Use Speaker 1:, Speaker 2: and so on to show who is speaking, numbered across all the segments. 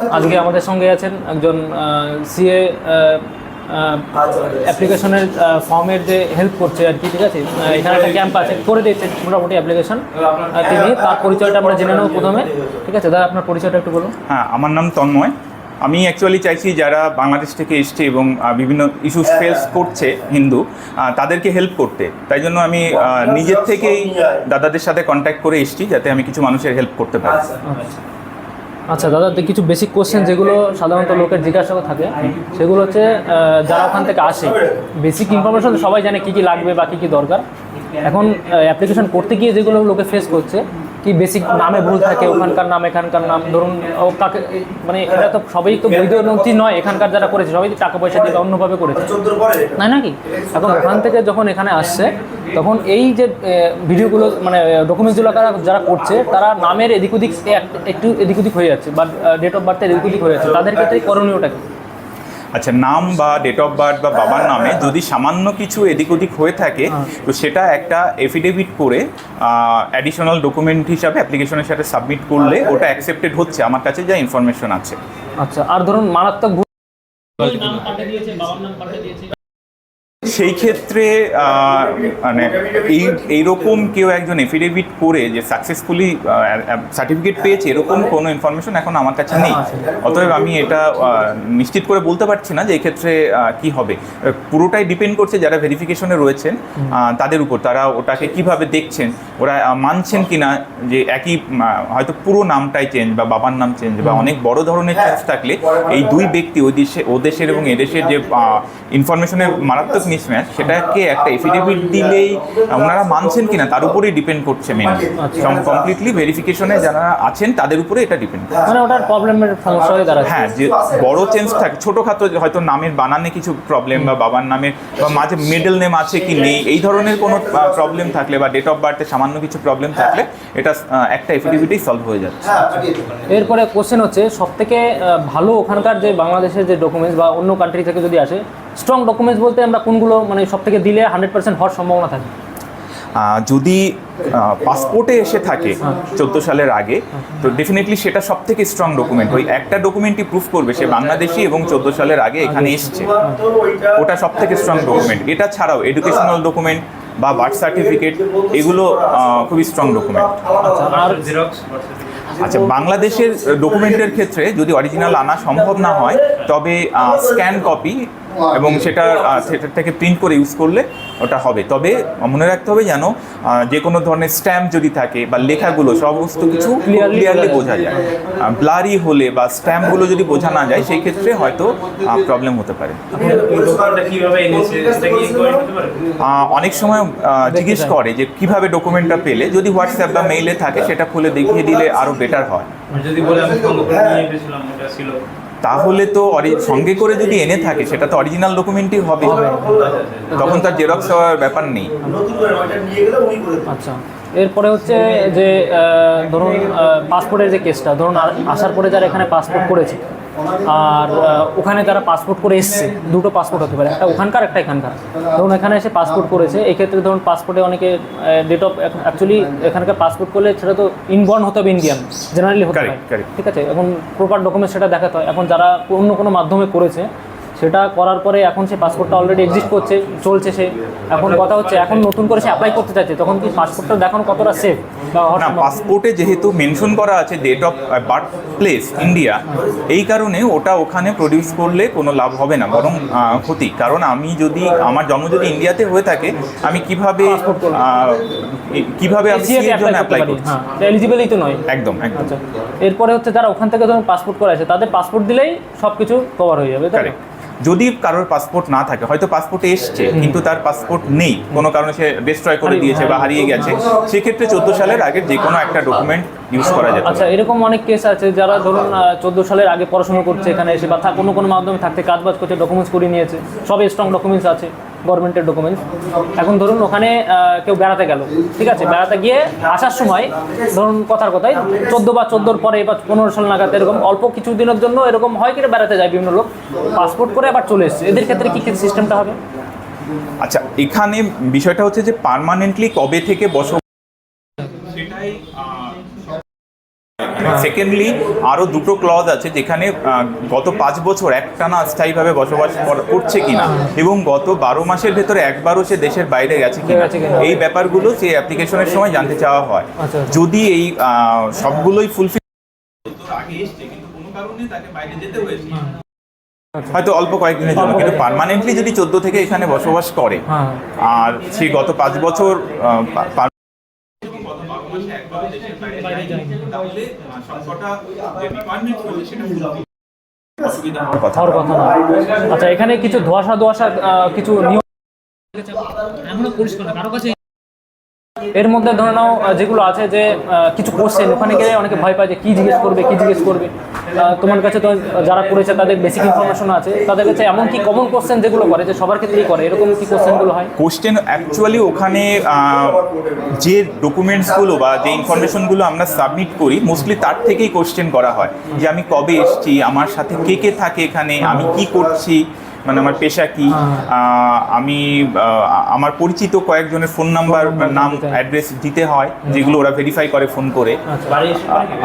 Speaker 1: আজকে আমাদের সঙ্গে আছেন একজন সিএ অ্যাপ্লিকেশনের ফর্মের যে হেল্প করছে আর কি ঠিক আছে? এখানে একটা ক্যাম্প আছে করে দিয়েছে মোটামুটি অ্যাপ্লিকেশন তিনি তার পরিচয়টা আমরা জেনে নেব প্রথমে ঠিক আছে? দাদা আপনার পরিচয়টা একটু বলুন।
Speaker 2: হ্যাঁ আমার নাম তন্ময়। আমি অ্যাকচুয়ালি চাইছি যারা বাংলাদেশ থেকে এসছে এবং বিভিন্ন ইস্যুস ফেস করছে হিন্দু তাদেরকে হেল্প করতে। তাই জন্য আমি নিজের থেকেই দাদাদের সাথে কন্ট্যাক্ট করে এসছি যাতে আমি কিছু মানুষের হেল্প করতে পারি।
Speaker 1: আচ্ছা দাদা কিছু বেসিক কোশ্চেন যেগুলো সাধারণত লোকের জিজ্ঞাসা থাকে। সেগুলো হচ্ছে যারা ওখান থেকে আসে বেসিক ইনফরমেশন সবাই জানে কী কী লাগবে বা কী কী দরকার। এখন অ্যাপ্লিকেশন করতে গিয়ে যেগুলো লোকে ফেস করছে কি বেসিক নামে ভুল থাকে, ওখানকার নাম, এখানকার নাম? ধরুন কাকে মানে এটা তো সবাই তো বৈধ নথি নয়, এখানকার যারা করেছে, সবাই টাকা পয়সা দিয়ে অন্যভাবে করেছে। তাই নাকি এখন ওখান থেকে যখন এখানে আসছে, তখন এই যে ভিডিওগুলো মানে ডকুমেন্টসগুলো যারা যারা করছে, তারা নামের এদিক ওদিক একটু এদিক ওদিক হয়ে যাচ্ছে, বা ডেট অফ বার্থের এদিক ওদিক হয়ে যাচ্ছে। তাদের ক্ষেত্রে করণীয়টা কি?
Speaker 2: আচ্ছা নাম বা ডেট অফ বার্থ বা বাবার নামে যদি সামান্য কিছু এদিক ওদিক হয়ে থাকে তো সেটা একটা এফিডেভিট করে অ্যাডিশনাল ডকুমেন্ট হিসাবে অ্যাপ্লিকেশনের সাথে সাবমিট করলে ওটা অ্যাকসেপ্টেড হচ্ছে। আমার কাছে যা ইনফরমেশন আছে।
Speaker 1: আচ্ছা আর ধরুন মারাত্মক ভুল
Speaker 2: সেই ক্ষেত্রে মানে এই এইরকম কেউ একজন এফিডেভিট করে যে সাকসেসফুলি সার্টিফিকেট পেয়েছে এরকম কোনো ইনফরমেশন এখন আমার কাছে নেই। অতএব আমি এটা নিশ্চিত করে বলতে পারছি না যে এক্ষেত্রে কি হবে। পুরোটাই ডিপেন্ড করছে যারা ভেরিফিকেশনে রয়েছেন তাদের উপর তারা ওটাকে কীভাবে দেখছেন ওরা মানছেন কিনা যে একই হয়তো পুরো নামটাই চেঞ্জ বা বাবার নাম চেঞ্জ বা অনেক বড় ধরনের চেঞ্জ থাকলে এই দুই ব্যক্তি ওই দেশে ও দেশের এবং এদেশের যে ইনফরমেশনের মারাত্মক মিসম্যাচ সেটাকে একটা এফিডেভিট দিলেই ওনারা মানছেন কিনা তার উপরেই ডিপেন্ড করছে মেনলি কমপ্লিটলি ভেরিফিকেশনে যারা আছেন তাদের উপরে এটা ডিপেন্ড করে
Speaker 1: মানে ওটার প্রবলেমের সমস্যা হয়ে দাঁড়াচ্ছে
Speaker 2: হ্যাঁ যে বড় চেঞ্জ থাকে ছোটোখাটো হয়তো নামের বানানে কিছু প্রবলেম বা বাবার নামের বা মাঝে মিডল নেম আছে কি নেই এই ধরনের কোনো প্রবলেম থাকলে বা ডেট অফ বার্থে সামান্য কিছু প্রবলেম থাকলে এটা একটা এফিডেভিটেই সলভ হয়ে যাচ্ছে।
Speaker 1: এরপরে কোশ্চেন হচ্ছে সব থেকে ভালো ওখানকার যে বাংলাদেশের যে ডকুমেন্টস বা অন্য কান্ট্রি থেকে যদি আসে স্ট্রং ডকুমেন্টস বলতে আমরা কোনগুলো মানে সব থেকে দিলে হান্ড্রেড পার্সেন্ট হওয়ার সম্ভাবনা থাকে।
Speaker 2: যদি পাসপোর্টে এসে থাকে চোদ্দ সালের আগে তো ডেফিনেটলি সেটা সব থেকে স্ট্রং ডকুমেন্ট ওই একটা ডকুমেন্টই প্রুফ করবে সে বাংলাদেশি এবং চোদ্দ সালের আগে এখানে এসছে। ওটা সব থেকে স্ট্রং ডকুমেন্ট এটা ছাড়াও এডুকেশনাল ডকুমেন্ট বা বার্থ সার্টিফিকেট এগুলো খুবই স্ট্রং ডকুমেন্ট
Speaker 1: আর
Speaker 2: আচ্ছা বাংলাদেশের ডকুমেন্টের ক্ষেত্রে যদি অরিজিনাল আনা সম্ভব না হয় তবে স্ক্যান কপি এবং সেটা সেটার থেকে প্রিন্ট করে ইউজ করলে ওটা হবে। তবে মনে রাখতে হবে যেন যে কোনো ধরনের স্ট্যাম্প যদি থাকে বা লেখাগুলো সমস্ত কিছু ক্লিয়ারলি
Speaker 1: বোঝা
Speaker 2: যায়। ব্লারি হলে বা স্ট্যাম্পগুলো যদি বোঝা না যায় সেই ক্ষেত্রে হয়তো প্রবলেম হতে পারে। অনেক সময় জিজ্ঞেস করে যে কীভাবে ডকুমেন্টটা পেলে যদি হোয়াটসঅ্যাপ বা মেইলে থাকে সেটা খুলে দেখিয়ে দিলে আরও বেটার হয়।
Speaker 3: যদি বলে আমি ফোন নিয়ে এসেছিলাম ওটা ছিল।
Speaker 2: তাহলে তো অরি- সঙ্গে করে যদি এনে থাকে সেটা তো অরিজিনাল ডকুমেন্টই হবে। তখন তার জেরক্স হওয়ার ব্যাপার নেই।
Speaker 1: আচ্ছা। এরপরে হচ্ছে যে ধরুন পাসপোর্টের যে কেসটা ধরুন আসার পরে যারা এখানে পাসপোর্ট করেছে আর ওখানে যারা পাসপোর্ট করে এসছে দুটো পাসপোর্ট হতে পারে একটা ওখানকার একটা এখানকার। ধরুন এখানে এসে পাসপোর্ট করেছে এক্ষেত্রে ধরুন পাসপোর্টে অনেকে ডেট অফ অ্যাকচুয়ালি এখানকার পাসপোর্ট করলে সেটা তো ইনবর্ন হতে হবে ইন্ডিয়ান জেনারেলি হতে হয়. ঠিক আছে? এখন প্রপার ডকুমেন্টস সেটা দেখাতে হয়। এখন যারা অন্য কোনো মাধ্যমে করেছে সেটা করার পরে এখন সে পাসপোর্টটা অলরেডি এক্সিস্ট করছে চলছে সে। এখন কথা হচ্ছে এখন নতুন করে সে অ্যাপ্লাই করতে চাইছে তখন কি পাসপোর্টটা দেখানো কতটা সেফ
Speaker 2: না পাসপোর্টে যেহেতু মেনশন করা আছে date of birth place India এই কারণে ওটা ওখানে প্রডিউস করলে কোনো লাভ হবে না বরং ক্ষতি। কারণ আমি যদি আমার জন্ম যদি ইন্ডিয়াতে হয়ে থাকে আমি কীভাবে। কীভাবে আমি জন্য অ্যাপ্লাই করছি।
Speaker 1: হ্যাঁ এলিজিবলই তো নয়।
Speaker 2: একদম একদম।
Speaker 1: আচ্ছা এরপরে হচ্ছে যারা ওখান থেকে ধরুন পাসপোর্ট করে আছে তাদের পাসপোর্ট দিলেই সব কিছু কভার হয়ে যাবে তাই
Speaker 2: যদি কারোর পাসপোর্ট না থাকে হয়তো পাসপোর্ট এসছে কিন্তু তার পাসপোর্ট নেই। কোনো কারণে সে ডিস্ট্রয় করে দিয়েছে বা হারিয়ে গেছে। সেক্ষেত্রে চোদ্দ সালের আগে যে কোনো একটা ডকুমেন্ট ইউজ করা যায়
Speaker 1: আচ্ছা এরকম অনেক কেস আছে যারা ধরুন চোদ্দ সালের আগে পড়াশোনা করছে এখানে এসে বা কোনো কোনো মাধ্যমে থাকতে কাজ বাজ করছে ডকুমেন্টস করে নিয়েছে সব স্ট্রং ডকুমেন্টস আছে। গভর্নমেন্টের ডকুমেন্টস এখন ধরুন ওখানে কেউ বেড়াতে গেল, ঠিক আছে? বেড়াতে গিয়ে আসার সময়, ধরুন কথার কথাই, চোদ্দ বা চোদ্দোর পরে বা পনেরো সাল নাগাদ এরকম অল্প কিছু দিনের জন্য এরকম হয় কিনা বেড়াতে যায় বিভিন্ন লোক। পাসপোর্ট করে আবার চলে এসছে। এদের ক্ষেত্রে কী সিস্টেমটা হবে?
Speaker 2: আচ্ছা এখানে বিষয়টা হচ্ছে যে পারমানেন্টলি কবে থেকে বসবাস সেকেন্ডলি আরও দুটো ক্লজ আছে যেখানে গত পাঁচ বছর একটানা স্থায়ীভাবে বসবাস কর- করছে কিনা এবং গত বারো মাসের ভেতরে একবারও সে দেশের বাইরে গেছে কিনা। এই ব্যাপারগুলো সেই অ্যাপ্লিকেশনের সময় জানতে চাওয়া হয়।
Speaker 1: আচ্ছা।
Speaker 2: যদি এই সবগুলোই ফুলফিল আগে এসছে কিন্তু কোনো কারণে তাকে বাইরে যেতে হয়েছে হয়তো অল্প কয়েকদিনের জন্য কিন্তু পার্মানেন্টলি যদি চোদ্দ থেকে এখানে বসবাস করে
Speaker 1: হ্যাঁ।
Speaker 2: আর সে গত পাঁচ বছর পা- কথা
Speaker 1: আচ্ছা এখানে কিছু ধোয়াশা ধোয়াশা কিছু নিয়ম এর মধ্যে ধরে নাও যেগুলো আছে যে কিছু কোশ্চেন ওখানে গেলে অনেকে ভয় পায় যে কি জিজ্ঞেস করবে, কি জিজ্ঞেস করবে। তোমার কাছে তো যারা করেছে, তাদের বেসিক ইনফরমেশন আছে। তাদের কাছে এমন কি কমন কোশ্চেন যেগুলো করে, যে সবার ক্ষেত্রেই করে? এরকম কি কোশ্চেনগুলো হয়?
Speaker 2: কোশ্চেন অ্যাকচুয়ালি ওখানে যে ডকুমেন্টসগুলো বা যে ইনফরমেশনগুলো আমরা সাবমিট করি মোস্টলি তার থেকেই কোশ্চেন করা হয়। যে আমি কবে এসছি, আমার সাথে কে কে থাকে এখানে, আমি কি করছি? মানে আমার পেশা কি? আমি আমার পরিচিত কয়েকজনের ফোন নাম্বার নাম অ্যাড্রেস দিতে হয় যেগুলো ওরা ভেরিফাই করে ফোন করে।
Speaker 3: বাড়ি?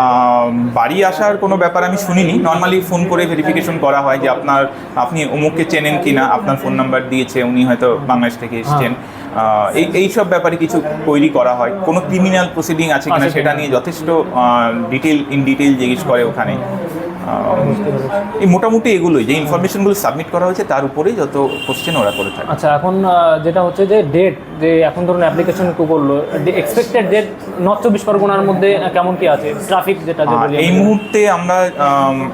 Speaker 2: আহ, বাড়ি আসার কোনো ব্যাপার আমি শুনিনি। নর্মালি ফোন করে ভেরিফিকেশন করা হয় যে আপনার আপনি অমুককে চেনেন কি না আপনার ফোন নাম্বার দিয়েছে উনি হয়তো বাংলাদেশ থেকে এসেছেন। আহ, এই এই সব ব্যাপারে কিছু তৈরি করা হয়। কোনো ক্রিমিনাল প্রসিডিং আছে কিনা সেটা নিয়ে যথেষ্ট ডিটেল ইন ডিটেল জিজ্ঞেস করে ওখানে। এই মোটামুটি এগুলোই যে ইনফরমেশনগুলো সাবমিট করা হয়েছে তার উপরেই যত কোশ্চেন ওরা করে থাকে।
Speaker 1: আচ্ছা এখন যেটা হচ্ছে যে ডেট যে এখন ধরুন অ্যাপ্লিকেশন কো করল এক্সপেক্টেড ডেট নর্থ চব্বিশ পরগনার মধ্যে কেমন কি আছে? ট্রাফিক যেটা
Speaker 2: এই মুহূর্তে আমরা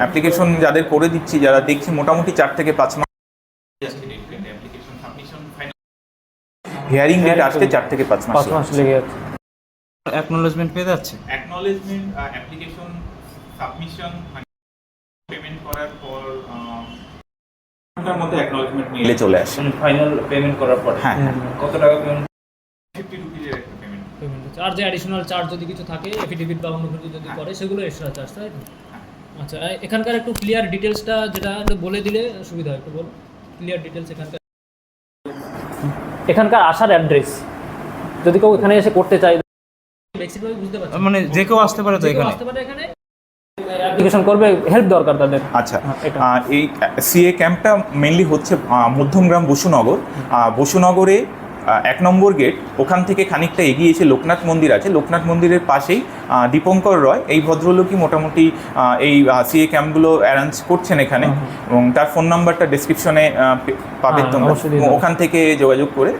Speaker 2: অ্যাপ্লিকেশন যাদের করে দিচ্ছি যারা দেখছি মোটামুটি চার থেকে পাঁচ মাস হিয়ারিং ডেট আসতে চার থেকে পাঁচ মাস
Speaker 1: পাঁচ মাস লেগে যাচ্ছে।
Speaker 3: অ্যাকনোলেজমেন্ট পেয়ে যাচ্ছে?
Speaker 2: অ্যাকনলেজমেন্ট অ্যাপ্লিকেশন সাবমিশন করার পর ঘণ্টার মধ্যে অ্যাকনলেজমেন্ট মেলে চলে আসে।
Speaker 3: মানে ফাইনাল পেমেন্ট করার পর?
Speaker 2: হ্যাঁ।
Speaker 3: কত টাকা পেমেন্ট
Speaker 2: ফিফটি রুপিজের একটা পেমেন্ট
Speaker 1: payment আর যে অ্যাডিশনাল চার্জ যদি কিছু থাকে এফিডেভিট বা অন্য কিছু যদি করে সেগুলো এক্সট্রা চার্জ তাই তো? আচ্ছা এখানকার একটু ক্লিয়ার ডিটেলসটা যেটা বলে দিলে সুবিধা হয় একটু বল। ক্লিয়ার ডিটেলস এখানকার। এখানকার আসার অ্যাড্রেস যদি কেউ এখানে এসে করতে চায় বেসিকভাবে বুঝতে পারছি।
Speaker 3: মানে যে কেউ আসতে পারে তো এখানে।
Speaker 1: আসতে পারে এখানে অ্যাপ্লিকেশন করবে হেল্প দরকার তাদের।
Speaker 2: আচ্ছা
Speaker 1: হ্যাঁ,
Speaker 2: এই সিএ ক্যাম্পটা মেনলি হচ্ছে মধ্যমগ্রাম বসুনগর। বসুনগরে এক নম্বর গেট ওখান থেকে খানিকটা এগিয়ে এসে লোকনাথ মন্দির আছে। লোকনাথ মন্দিরের পাশেই দীপঙ্কর রয়। এই ভদ্রলোকই মোটামুটি এই সিএ ক্যাম্পগুলো অ্যারেঞ্জ করছেন এখানে। এবং তার ফোন নাম্বারটা ডিসক্রিপশনে পাবে তোমরা। ওখান থেকে যোগাযোগ করে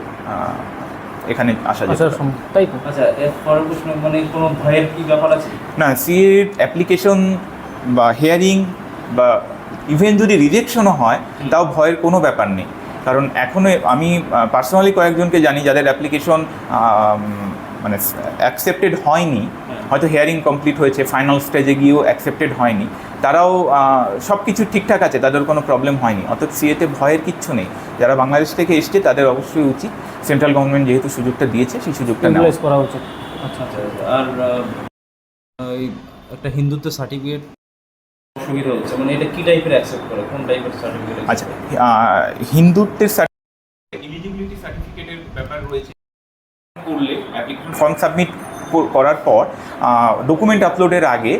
Speaker 2: এখানে আসা পারে।
Speaker 1: সম্ভব তাই তো?
Speaker 3: আচ্ছা এর পরের প্রশ্ন মানে কোনো ভয়ের কি ব্যাপার আছে?
Speaker 2: না সিএ অ্যাপ্লিকেশন বা হেয়ারিং বা ইভেন যদি রিজেকশনও হয় তাও ভয়ের কোনো ব্যাপার নেই। কারণ এখনও আমি পার্সোনালি কয়েকজনকে জানি যাদের অ্যাপ্লিকেশন মানে অ্যাকসেপ্টেড হয়নি হয়তো হেয়ারিং কমপ্লিট হয়েছে ফাইনাল স্টেজে গিয়েও অ্যাকসেপ্টেড হয়নি। তারাও সব কিছু ঠিকঠাক আছে তাদের কোনো প্রবলেম হয়নি। অর্থাৎ সিএতে ভয়ের কিচ্ছু নেই। যারা বাংলাদেশ থেকে এসছে তাদের অবশ্যই উচিত সেন্ট্রাল গভর্নমেন্ট যেহেতু সুযোগটা দিয়েছে সেই সুযোগটা নেওয়া।
Speaker 1: করা উচিত।
Speaker 3: আচ্ছা আচ্ছা আর ওই একটা হিন্দুত্ব সার্টিফিকেট সুবিধা হচ্ছে। মানে এটা কি টাইপের অ্যাকসেপ্ট করে? কোন টাইপের সার্টিফিকেট
Speaker 2: আচ্ছা হিন্দুত্বের এলিজিবিলিটি সার্টিফিকেটের ব্যাপার রয়েছে। করলে ফর্ম সাবমিট করার পর ডকুমেন্ট আপলোডের আগে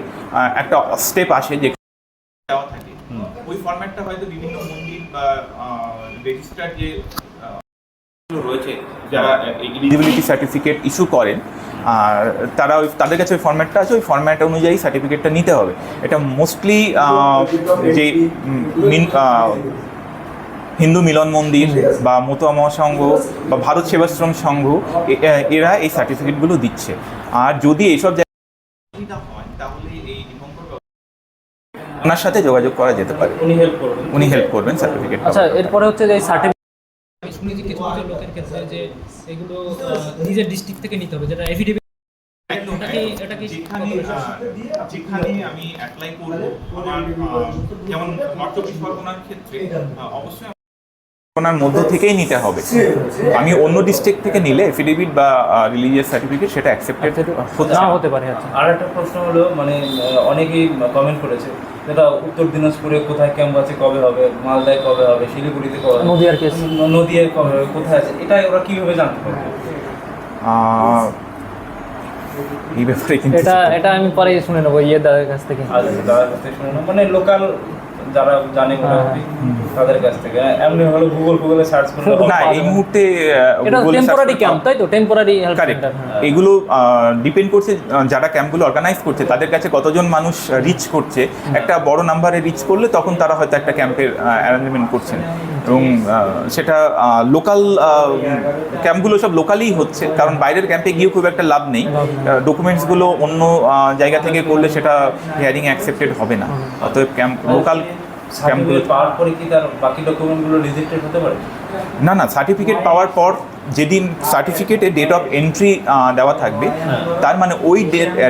Speaker 2: একটা স্টেপ আসে যে দেওয়া থাকে। ওই ফরম্যাটটা হয়তো বিভিন্ন মন্দির বা রেজিস্টার যে রয়েছে যারা এলিজিবিলিটি সার্টিফিকেট ইস্যু করেন আর তারা ওই তাদের কাছে ওই ফর্ম্যাটটা আছে ওই ফর্ম্যাট অনুযায়ী সার্টিফিকেটটা নিতে হবে। এটা মোস্টলি যে হিন্দু মিলন মন্দির বা মতুয়া মহাসংঘ বা ভারত সেবাশ্রম সংঘ এরা এই সার্টিফিকেটগুলো দিচ্ছে। আর যদি এইসব জায়গায় হয় তাহলে এই ওনার সাথে যোগাযোগ করা যেতে পারে।
Speaker 3: উনি হেল্প করবেন।
Speaker 2: উনি হেল্প করবেন সার্টিফিকেট
Speaker 1: আচ্ছা এরপরে হচ্ছে যে সার্টিফিকেট শুনেছি কিছু কিছু লোকের ক্ষেত্রে যে এগুলো নিজের ডিস্ট্রিক্ট থেকে নিতে হবে যেটা এফিডেভিট
Speaker 2: যেখানে আমি অ্যাপ্লাই করব আমার যেমন নর্থ চব্বিশ পরগনার ক্ষেত্রে অবশ্যই পরগনার মধ্য থেকেই নিতে হবে। আমি অন্য ডিস্ট্রিক্ট থেকে নিলে এফিডেভিট বা রিলিজিয়াস সার্টিফিকেট সেটা অ্যাকসেপ্টেড না।
Speaker 1: হতে পারে আচ্ছা।
Speaker 3: আর একটা প্রশ্ন হলো মানে অনেকেই কমেন্ট করেছে যেটা উত্তর দিনাজপুরে কোথায় ক্যাম্প আছে কবে হবে? মালদায় কবে হবে? শিলিগুড়িতে কবে হবে?
Speaker 1: নদীয়ার কেস
Speaker 3: নদীয়ায় কবে হবে? কোথায় আছে? এটা ওরা কীভাবে জানতে পারবে?
Speaker 2: এই ব্যাপারে কিন্তু
Speaker 1: এটা এটা আমি পরে শুনে নেব ইয়ে দাদার কাছ থেকে।
Speaker 3: দাদার কাছ থেকে শুনে নাও। মানে লোকাল যারা জানে মোটামুটি তাদের কাছ থেকে। এমনি হলো গুগল গুগলে সার্চ করলে
Speaker 2: না এই মুহূর্তে
Speaker 1: এটা টেম্পোরারি ক্যাম্প তাই তো? টেম্পোরারি হেল্প
Speaker 2: কারেক্ট
Speaker 1: সেন্টার
Speaker 2: এগুলো ডিপেন্ড করছে যারা ক্যাম্পগুলো অর্গানাইজ করছে তাদের কাছে কতজন মানুষ রিচ করছে। একটা বড় নাম্বারে রিচ করলে তখন তারা হয়তো একটা ক্যাম্পের অ্যারেঞ্জমেন্ট করছেন। এবং সেটা লোকাল ক্যাম্পগুলো সব লোকালই হচ্ছে কারণ বাইরের ক্যাম্পে গিয়েও খুব একটা লাভ নেই। ডকুমেন্টসগুলো অন্য জায়গা থেকে করলে সেটা হিয়ারিং অ্যাকসেপ্টেড হবে না। অতএব ক্যাম্প লোকাল
Speaker 3: সার্টিফিকেট পাওয়ার পরে কি তার বাকি ডকুমেন্টগুলো রিজেক্টেড হতে পারে?
Speaker 2: না না সার্টিফিকেট পাওয়ার পর যেদিন সার্টিফিকেটে ডেট অফ এন্ট্রি দেওয়া থাকবে তার মানে ওই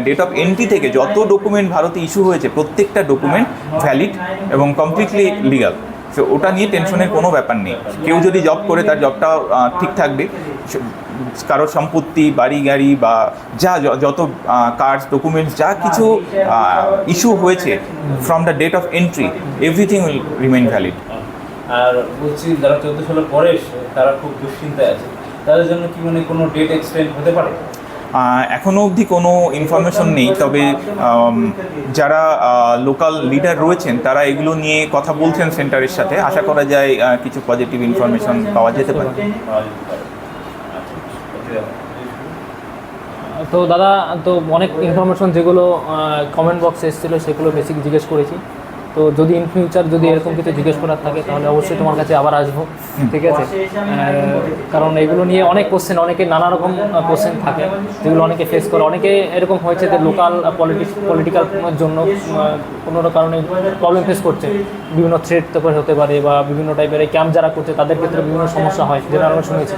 Speaker 2: ডেট অফ এন্ট্রি থেকে যত ডকুমেন্ট ভারতে ইস্যু হয়েছে প্রত্যেকটা ডকুমেন্ট ভ্যালিড এবং কমপ্লিটলি লিগাল তো ওটা নিয়ে টেনশনের কোনো ব্যাপার নেই। কেউ যদি জব করে, তার জবটা ঠিক থাকবে। কারোর সম্পত্তি, বাড়ি, গাড়ি বা যা যত কার্ডস ডকুমেন্টস যা কিছু ইস্যু হয়েছে from the date of entry everything will remain valid
Speaker 3: আর বলছি, যারা চোদ্দ সালের পরে তারা খুব দুশ্চিন্তায় আছে। তাদের জন্য কি মানে কোনো ডেট এক্সটেন্ড হতে পারে?
Speaker 2: আহ, এখনও অবধি কোনো ইনফরমেশন নেই তবে যারা লোকাল লিডার রয়েছেন তারা এগুলো নিয়ে কথা বলছেন সেন্টারের সাথে। আশা করা যায় কিছু পজিটিভ ইনফরমেশন পাওয়া যেতে পারে।
Speaker 1: তো দাদা তো অনেক ইনফরমেশন যেগুলো কমেন্ট বক্সে এসেছিল সেগুলো বেসিক জিজ্ঞেস করেছি। তো যদি ইন ফিউচার যদি এরকম কিছু জিজ্ঞেস করার থাকে তাহলে অবশ্যই তোমার কাছে আবার আসব ঠিক আছে? কারণ এগুলো নিয়ে অনেক কোশ্চেন অনেকে নানা রকম কোশ্চেন থাকে যেগুলো অনেকে ফেস করে। অনেকে এরকম হয়েছে যে লোকাল পলিটিক্স পলিটিক্যাল জন্য কোনো কারণে প্রবলেম ফেস করছে। বিভিন্ন থ্রেট তো হতে পারে বা বিভিন্ন টাইপের এই ক্যাম্প যারা করছে তাদের ক্ষেত্রে বিভিন্ন সমস্যা হয় যেটা আমরা শুনেছি।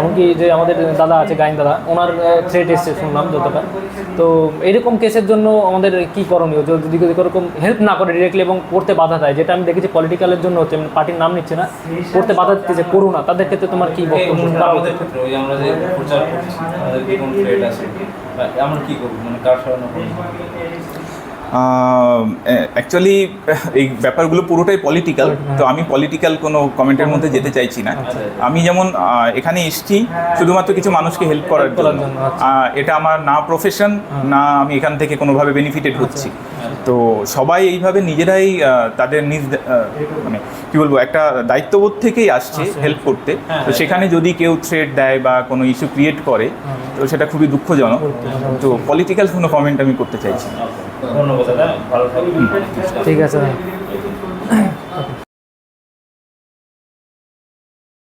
Speaker 1: এমনকি যে আমাদের দাদা আছে গাইন দাদা ওনার থ্রেট এসছে শুনলাম যতটা। তো এরকম কেসের জন্য আমাদের কী করণীয়? যদি যদি এরকম হেল্প না করে ডিরেক্টলি এবং করতে বাধা দেয়, যেটা আমি দেখেছি পলিটিক্যালের জন্য হচ্ছে মানে পার্টির নাম নিচ্ছে না, করতে বাধা দিচ্ছে করু না, তাদের ক্ষেত্রে তোমার কি বক্তব্য?
Speaker 3: আমরা কি মানে
Speaker 2: অ্যাকচুয়ালি এই ব্যাপারগুলো পুরোটাই পলিটিক্যাল তো আমি পলিটিক্যাল কোনো কমেন্টের মধ্যে যেতে চাইছি না। আমি যেমন এখানে এসেছি শুধুমাত্র কিছু মানুষকে হেল্প করার জন্য।
Speaker 1: আচ্ছা।
Speaker 2: এটা আমার না প্রফেশন না আমি এখান থেকে কোনোভাবে বেনিফিটেড হচ্ছি। তো সবাই এইভাবে নিজেরাই তাদের নিজ মানে কি বলব একটা দায়িত্ববোধ থেকেই আসছে হেল্প করতে। তো সেখানে যদি কেউ থ্রেড দেয় বা কোনো ইস্যু ক্রিয়েট করে তো সেটা খুবই দুঃখজনক। তো পলিটিক্যাল কোনো কমেন্ট আমি করতে চাইছি না।
Speaker 3: ধন্যবাদ দাদা ভালো থাকবেন।
Speaker 1: ঠিক আছে।